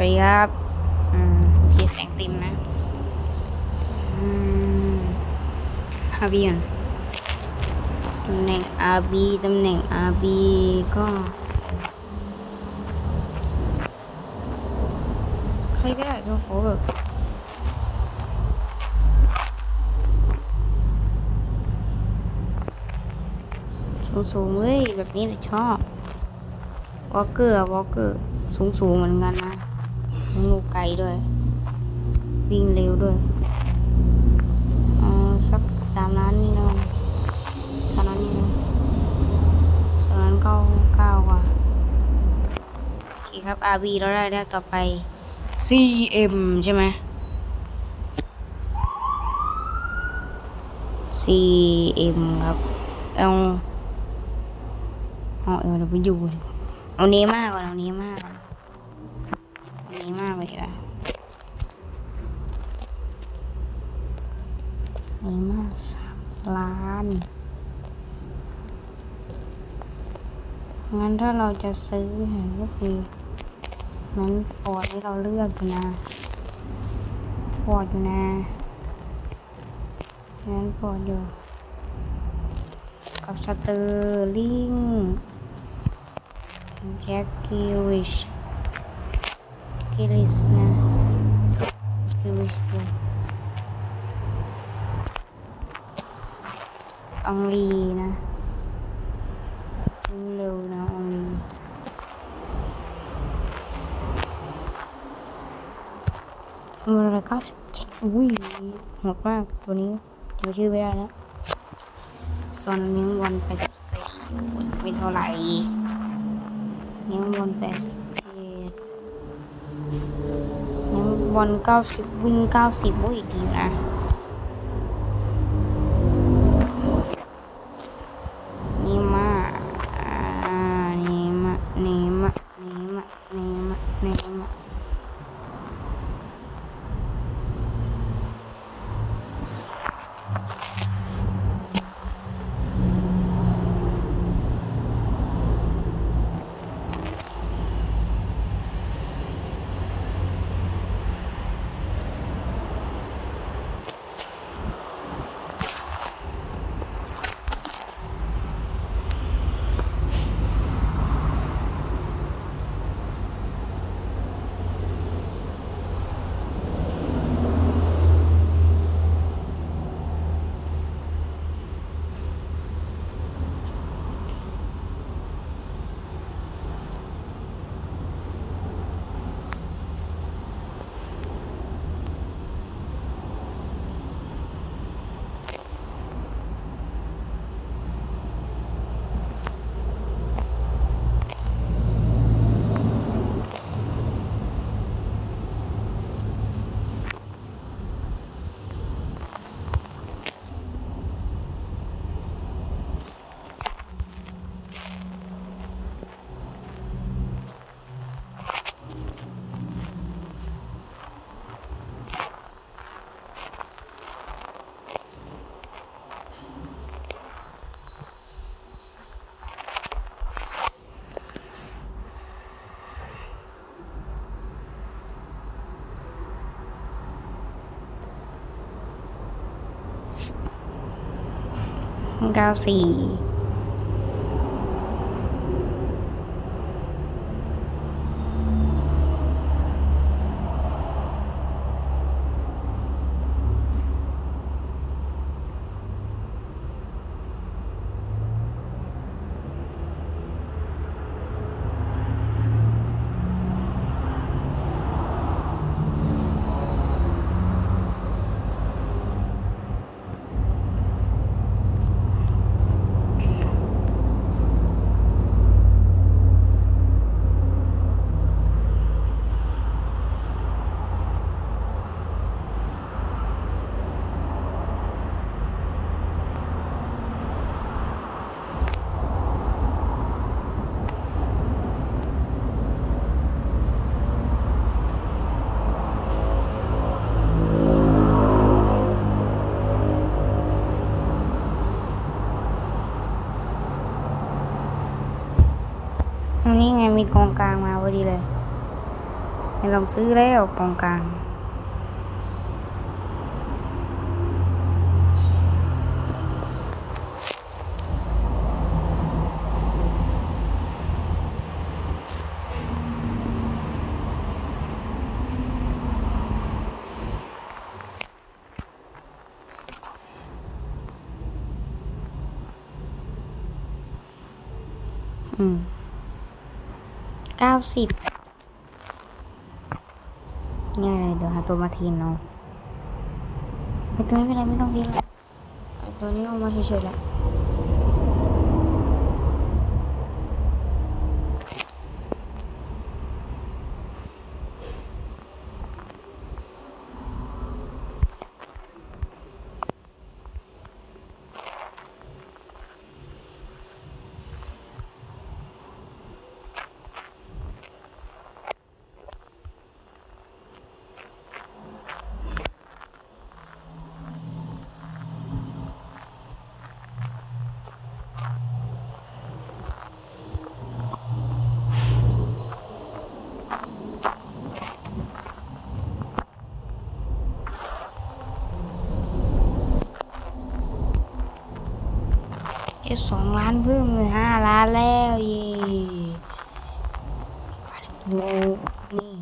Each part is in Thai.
วัสดีครับอืมทีแสงติมนะอืมอาบีก่อนตำแหน่ง RB ตำแหน่ง RB ก็ใครก็ได้ตัวโหแบบสูงๆเลยแบบนี้เลยชอบวอลเกอร์วอลเกอร์สูงสูงๆเหมือนกันนะ ลูกไกลด้วย วิ่งเร็วด้วยเออสักสามล้านนี่นอนสามล้านนี่นอนสามล้านเก้าเก้ากว่าโอเคครับ RB เราได้แล้วต่อไป CM ใช่ไหม CM ครับเอาเอาเอเราไปอยู่ดีกว่าเอนี้มากกว่าเอานี้มากกว่าเอน มากไปดีกว่านี้มากสามล้าน งั้นถ้าเราจะซื้อเห็นก็คือนั้นฟอร์ดที่เราเลือกอยู่นะ ฟอร์ดอยู่นะนั้นฟอร์ดอยู่ กับสเตอร์ลิงแจ็คกิลิช กิลิสนะกิลิชอยู่อองลีนะวิ่งเร็วนะอองลีเงินอะไรเก้าสิบเจ็ดอุ้ยโหดมากตัวนี้จำชื่อไม่ได้แล้วซอนเลี้ยงบอลไปกับสี่ไม่เท่าไหร่เลี้ยงบอลแปดสิบ บอลเก้าสิบวิ่งเก้าสิบโอ้ยดีนะนี่มาอ่านี่มานี่มานี่มานี่มานี่มา galaxy. มีกองกลางมาพอดีเลยไม่ลองซื้อแล้วกองกลางอืม เก้าสิบนี่อะไรเดี๋ยวหาตัวมาทีนเนาะไอตัวไม่เป็นไรไม่ต้องทีนหรอกไอตัวนี้เอามาเฉยๆแหละ สองล้านเพิ่มเป็นห้าล้านแล้วเย่ดูนี่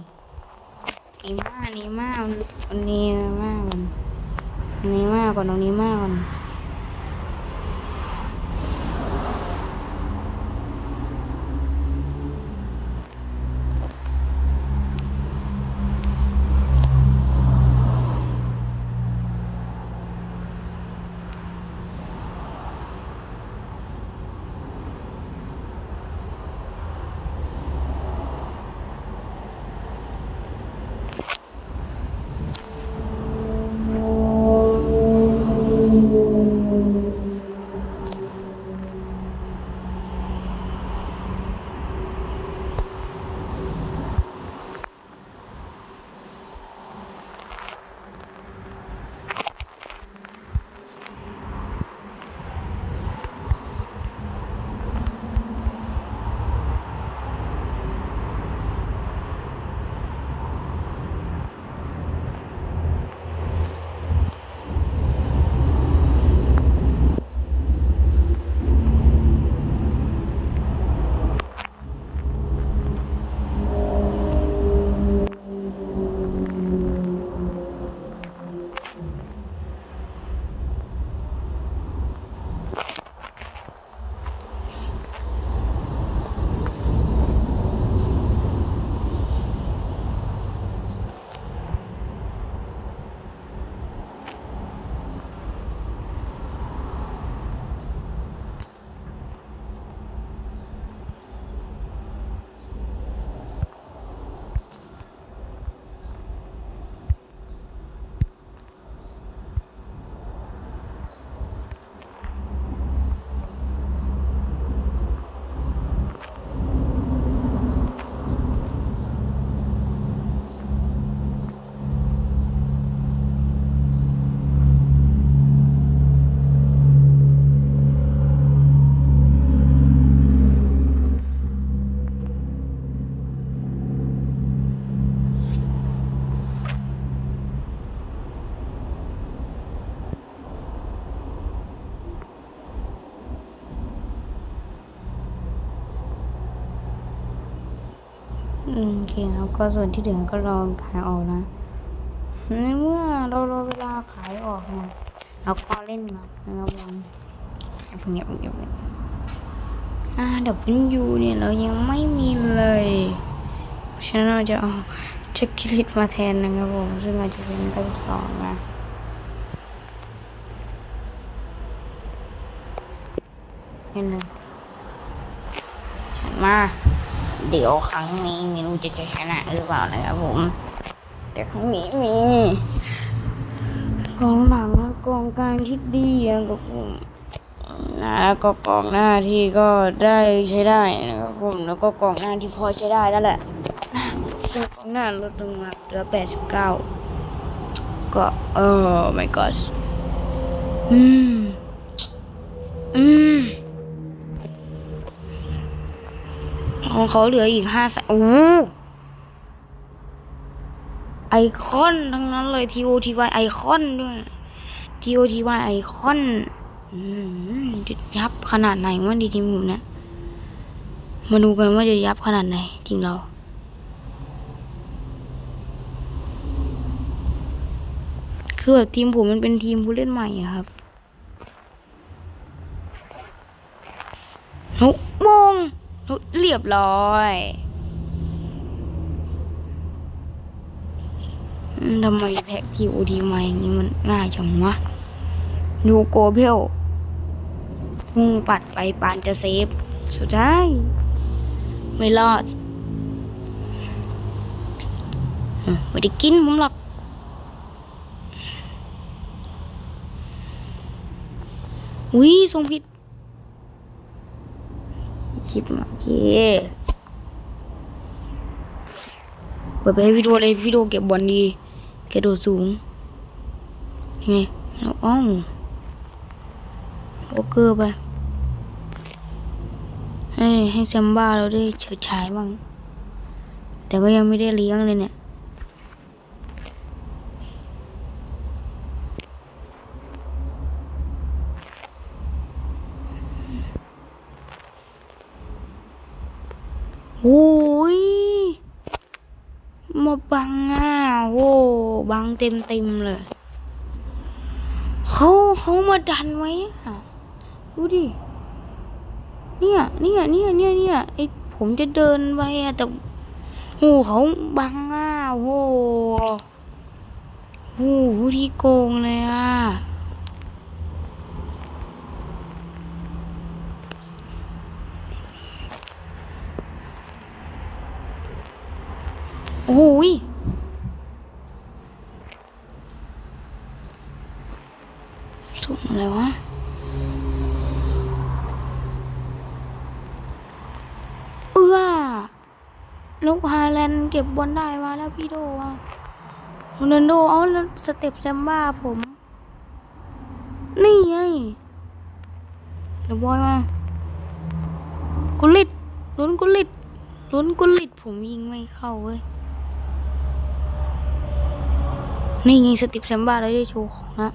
นีมากนีมากวันนี้มากวันนี้มากกว่าตรงนี้มากกว่าอืม โอเคครับก็ส่วนที่เหลือก็รอขายออกนะในเมื่อเรารอเวลาขายออกเนี่ยเราก็เล่นนะครับผมเงียบเงียบเงียอ่าเดี๋ยวเป็นยูเนี่ยเรายังไม่มีเลยฉะนั้นเราจะเอาเช็คคิลิตมาแทนนะครับผมซึ่งอาจจะเป็นก้าสองนะนี่หนึ่งฉันมา เดี๋ยวครั้งนี้ไม่รู้จะชนะหรือเปล่านะครับผม แต่ครั้งนี้มีกองหลังและกองกลางที่ดีนะครับผมนะแล้วก็กองหน้าที่ก็ได้ใช้ได้นะครับผมแล้วก็กองหน้าที่พอใช้ได้แล้วแหละซึ่งกองหน้าลดลงมาเหลือแปดสิบเก้าก็เออ my god อืมอืม ของเขาเหลืออีกห้าแสนโอ้คอนทั้งนั้นเลย T O T Y ไอคอนด้วย T O T Y ไอคอนจะยับขนาดไหนวะดีทีมผมเนี่ยมาดูกันว่าจะยับขนาดไหนทีมเราคือแบบทีมผมมันเป็นทีมผู้เล่นใหม่อะครับนุมง เรียบร้อยทำไมแพ็กทีโอดีมาอย่างนี้มันง่ายจังวะดูโกเพลพุ่งปัดไปปานจะเซฟ สุดท้าย ไม่รอดไม่ได้กินผมหรอกอุ้ยทรงผิด ลิปโอเคเปิดไปให้พี่โดเลยพี่โดเก็บบอลดีเกโดดสูงยังไงเราอ้อมโอเกอร์ไปให้ให้แซมบ้าเราได้เฉิดฉายบ้าง แต่ก็ยังไม่ได้เลี้ยงเลยเนี่ย โอ้ย มาบังอะโว้บัง เต็มเต็มเลยเขาเขามาดันไว้อะดูดิเนี่ยเนี่ยเนี่ยเนี่ยเนี่ยไอผมจะเดินไปอะแต่โอ้เขาบังอะโอ้โหที่โกงเลยอะ โอ้ยสูง อะไรวะเอื้อลูกฮาแลนเก็บบอลได้มาแล้วพี่โดอะโรนัลโดเอาสเต็ปแซมบ้าผม นี่ไงเดี๋ยวบอยมากุลิตลุ้นกุลิตลุ้นกุลิตผมยิงไม่เข้าเว้ย นี่ไงสเติปแซมบ้าเราได้โชว์ของนะ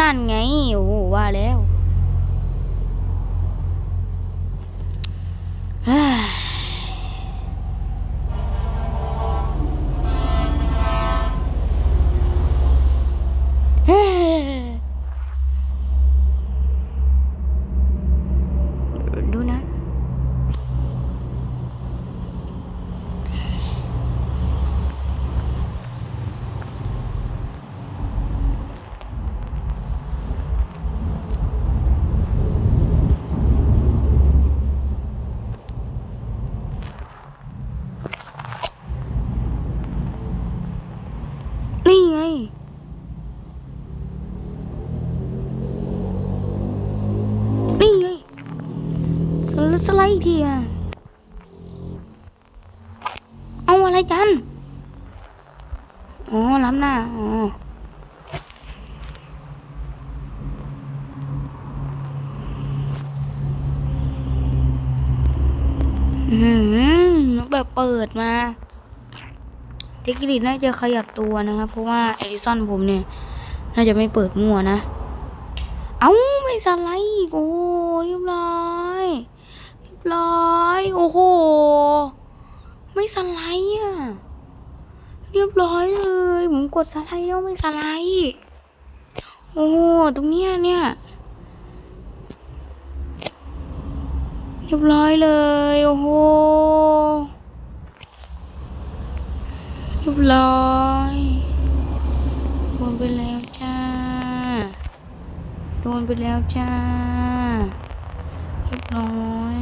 นั่นไง โอ้ว่าแล้วเฮ้ยเฮ้ยดูนะ นี่ไง นี่ไงส ไลด์อีกทีอะ เอาอะไรจัน อ๋อล้ำหน้า อ๋อ อืมแบบเปิดมาเทคนิคน่าจะขยับตัวนะครับ เพราะว่าเอลิสันผมเนี่ย น่าจะไม่เปิดมั่วนะ เอ้า ไม่สไลด์อีกโอ้เรียบร้อย ร้อย โอ้โห ไม่สไลด์อะ เรียบร้อยเลย ผมกดสไลด์แล้วไม่สไลด์โอ้โห ตรงเนี้ยเนี่ย เรียบร้อยเลย โอ้โห เรียบร้อยโดนไปแล้วจ้า โดนไปแล้วจ้า ร้อย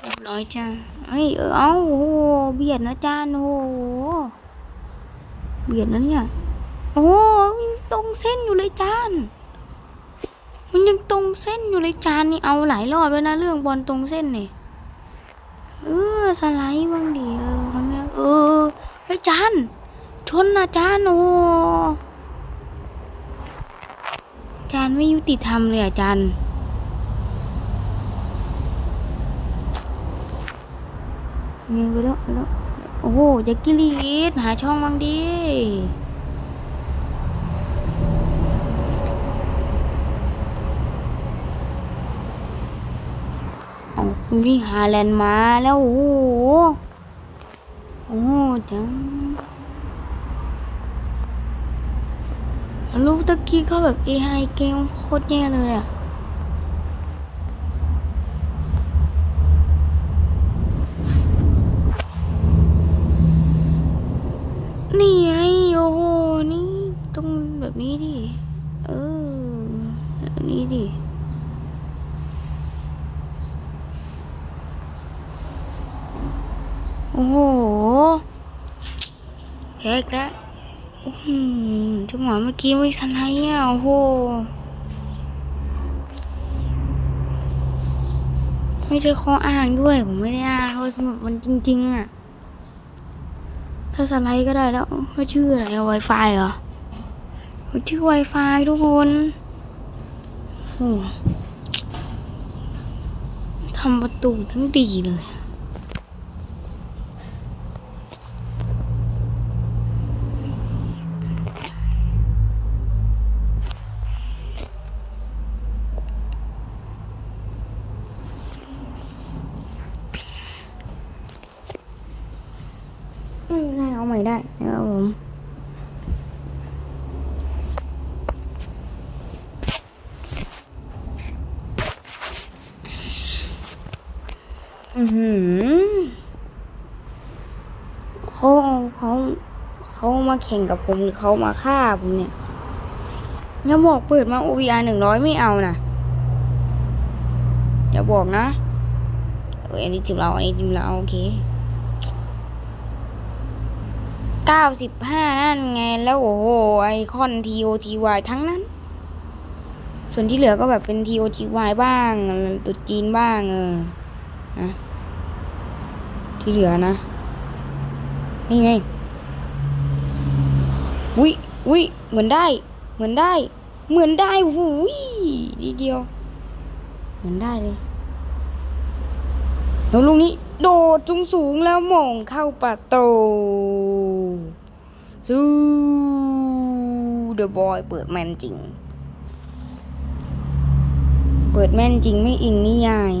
เรียบร้อยจ้าเอ้ยเออเอาโอ้โหเบียดนะจ้าโอ้โหเบียดนะเนี่ยโอ้ตรงเส้นอยู่เลยจานมันยังตรงเส้นอยู่เลยจานนี่เอาหลายรอบแล้วนะเรื่องบอลตรงเส้นนี่เออสไลด์บ้างดิเออครั้งเออไอ้จานชนนะจานโอ้ จารย์ไม่ยุติธรรมเลยอาจารย์ ยังไปแล้วไปแล้ว โอ้โหจะกิลีดหาช่องบางดิวิ่งหาแลนมาแล้ว โอ้โห โอ้จัง ลูกตะกี้เขาแบบ AI เกมโคตรแย่เลยอะนี่ไงโอ้โหนี่ต้องแบบนี้ดิ เออ แบบนี้ดิโอ้โหแพ้อีกแล้ว จังหวะเมื่อกี้ไม่สไลด์อะโอ้โหไม่ใช่ข้ออ้างด้วย ผมไม่ได้อ้างเลยคือมันจริง ๆ อะ ถ้าสไลด์ก็ได้แล้วเขาชื่ออะไรอะ Wi-Fi เหรอเขาชื่อ Wi-Fi ทุกคนโอ้ทำประตูทั้งดีเลย ไม่เป็นไรเอาใหม่ได้นะครับผมอือหือเขาเขาเขามาแข่งกับผมหรือเขามาฆ่าผมเนี่ยอย่าบอกเปิดมา OVR หนึ่งร้อยไม่เอานะอย่าบอกนะเอออันนี้จิมเราอันนี้จิมเราโอเค เก้าสิบห้านั่นไงแล้วโอ้โหไอคอน TOTY ทั้งนั้น ส่วนที่เหลือก็แบบเป็น TOTY บ้างตุดจีนบ้างเออนะที่เหลือนะ นี่ไงวิวิเหมือนได้ เหมือนได้ เหมือนได้หูยนิดเดียว เหมือนได้เลยแล้วลูกนี้โดดสูงสูงแล้วม่งเข้าประตู ซูเดอะบอยเปิดแมนจริง เปิดแมนจริงไม่อิงนิยาย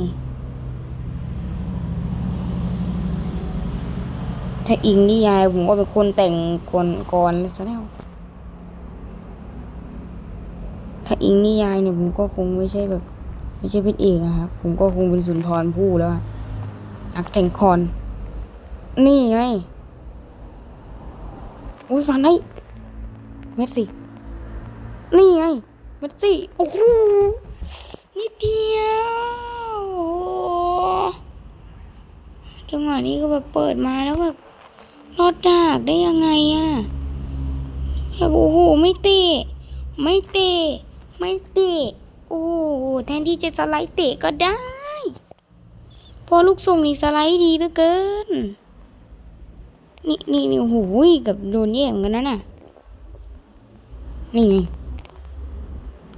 ถ้าอิงนิยาย ผมก็เป็นคนแต่งก่อนก่อนซะแล้วถ้าอิงนิยายเนี่ยผมก็คงไม่ใช่แบบ ไม่ใช่เป็นเอกนะครับ ผมก็คงเป็นสุนทรภู่แล้วอะนักแข่งคอน นี่ไง อุ้ยฟันได้เมสซี่ นี่ไง เมสซี่ โอ้โหนิดเดียวจังหวะนี้ก็แบบเปิดมาแล้วแบบรอดดากได้ยังไงอะแบบโอ้โห ไม่เตะ ไม่เตะ ไม่เตะ โอ้โห แทนที่จะสไลด์เตะก็ได้ พอลูกส่งนี่สไลด์ดีเหลือเกิน นี่นี่นี่โอ้โหกับโดนแย่งกันนะน่ะ นี่ไง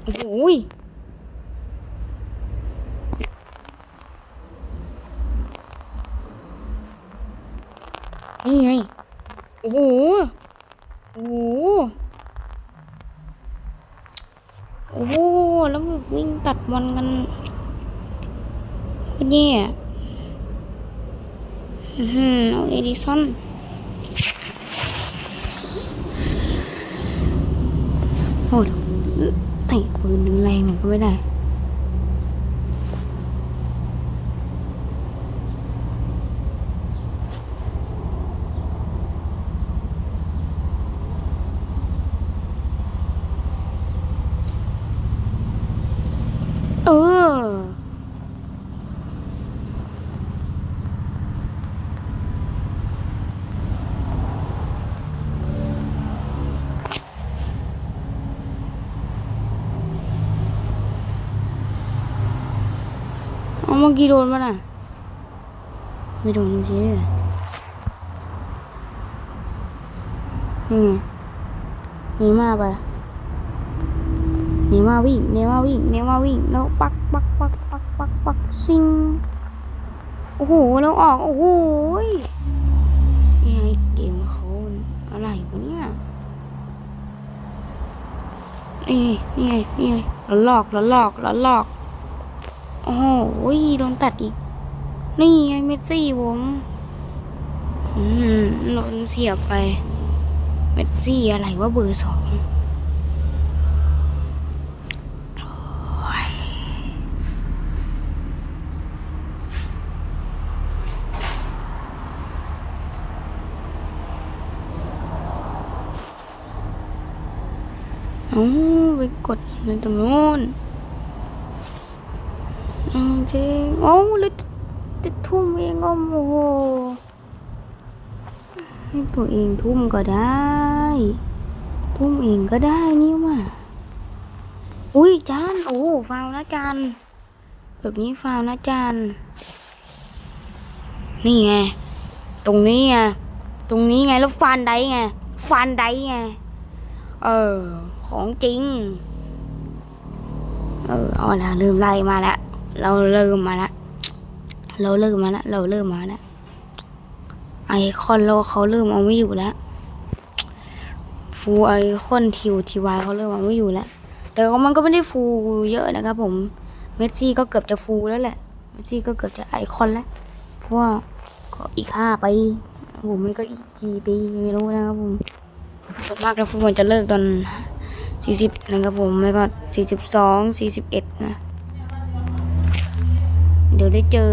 โอ้โหนี่ไง โอ้โห โอ้โห โอ้โห แล้ววิ่งตัดบอลกันโคตรแย่อะอื้อหือเอาเอดิสัน โอ้ยเตะปืนแรงหน่อยก็ไม่ได้ เออ เอาเมื่อกี้โดนปะน่ะ ไม่โดนโอเคอืมหนีมาไปหนีมาวิ่งหนีมาวิ่งหนีมาวิ่งแล้วปักปักปักปักปักปักซิงโอ้โหแล้วออก โอ้โหยยังไงเกมเขาอะไรวะเนี่ยนี่ไงนี่ไงนี่ไงแล้วหลอกแล้วหลอกแล้วหลอก โอ้โหโดนตัดอีก นี่ไงเมสซี่ผมอืมโดนเสียบไป เมสซี่อะไรว่าเบอร์สองโอ้ยเอไปกดในตรงนู้น จริงโอ้แล้วจะทุ่มเองก็โอ้โหให้ตัวเองทุ่มก็ได้ ทุ่มเองก็ได้นี่ว่ะอุ้ยจานโอ้ฟาวนะจานแบบนี้ฟาวนะจานนี่ไง ตรงนี้ไง ตรงนี้ไงแล้วฟันได้ไง ฟันได้ไง เออ ของจริง เออเอาละเริ่มไล่มาแล้ว เราเริ่มมาละ เราเริ่มมาละ เราเริ่มมาละ ไอคอนเราเขาเริ่มเอาไม่อยู่แล้ว ฟูไอคอนทิวทีวายเขาเริ่มเอาไม่อยู่แล้ว แต่ก็มันก็ไม่ได้ฟูเยอะนะครับผม เมสซี่ก็เกือบจะฟูแล้วแหละ เมสซี่ก็เกือบจะไอคอนแล้ว เพราะว่าก็อีกห้าไปผมไม่ก็อีกกี่ปีไม่รู้นะครับผมส่วนมากแล้วฟุตบอลจะเลิกตอนสี่สิบนะครับผม ไม่ก็สี่สิบสองสี่สิบเอ็ด เดี๋ยวได้เจอ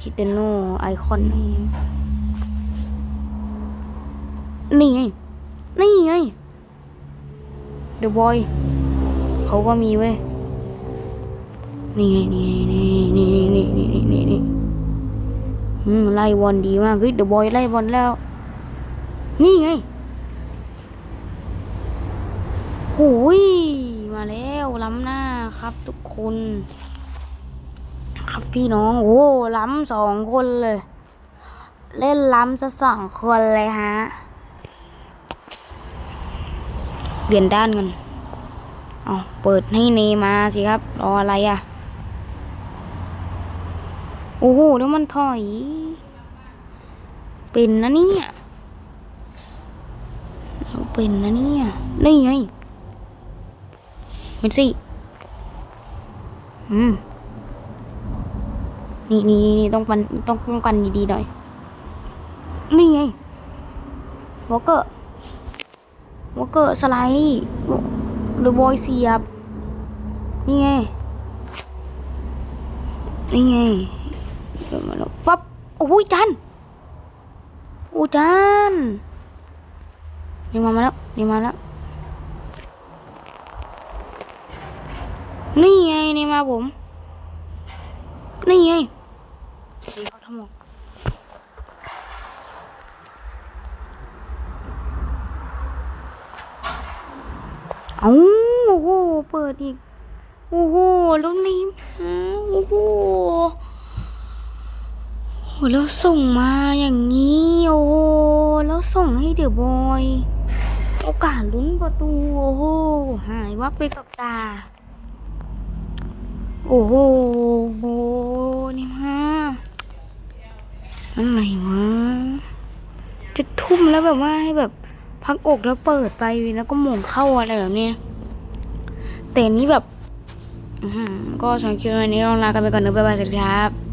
คิเตโนไอคอน นี่ไง นี่ไงเดอะบอยเขาก็มีเว้ย นี่ไงนี่นี่นี่นี่นี่นี่นี่นี่อืมไล่บอลดีมากเฮ้ยเดอะบอยไล่บอลแล้ว นี่ไงโหยมาแล้วล้ำหน้าครับทุกคน พี่น้องโอ้ล้ำสองคนเลย เล่นล้ำซะสองคนเลยฮะ เปลี่ยนด้านกันเอาเปิดให้เนมาสิครับ รออะไรอะ โอ้โหแล้วมันถอย เป็นนะเนี่ยเราเป็นนะเนี่ย นี่ไงเมสซี่อืม นี่นี่นี่ต้องปันต้องป้องกันดีๆหน่อย นี่ไงวอลเกอร์วอลเกอร์สไลด์เดอะบอยเสียบ นี่ไง นี่ไงเดินมาแล้วฟับโอ้ยจันโอ้จันเดี๋ยวมามาแล้วเดี๋ยวมาแล้ว นี่ไงนี่มาผม นี่ไง ดีเขาทั้งหมดเอาโอ้โห เปิดอีก โอ้โหแล้วนี่มาโอ้โหโอ้โหแล้วส่งมาอย่างนี้ โอ้โห แล้วส่งให้เดี๋ยวบอย โอกาสลุ้นประตู โอ้โห หายวับไปกับตา โอ้โหโหนี่มา อะไรวะ จะทุ่มแล้วแบบว่าให้แบบพักอกแล้วเปิดไปแล้วก็หม่งเข้าอะไรแบบนี้แต่นี้แบบก็สำหรับคลิปวันนี้ลองลากันไปก่อนนะบ๊ายบายสวัสดีครับ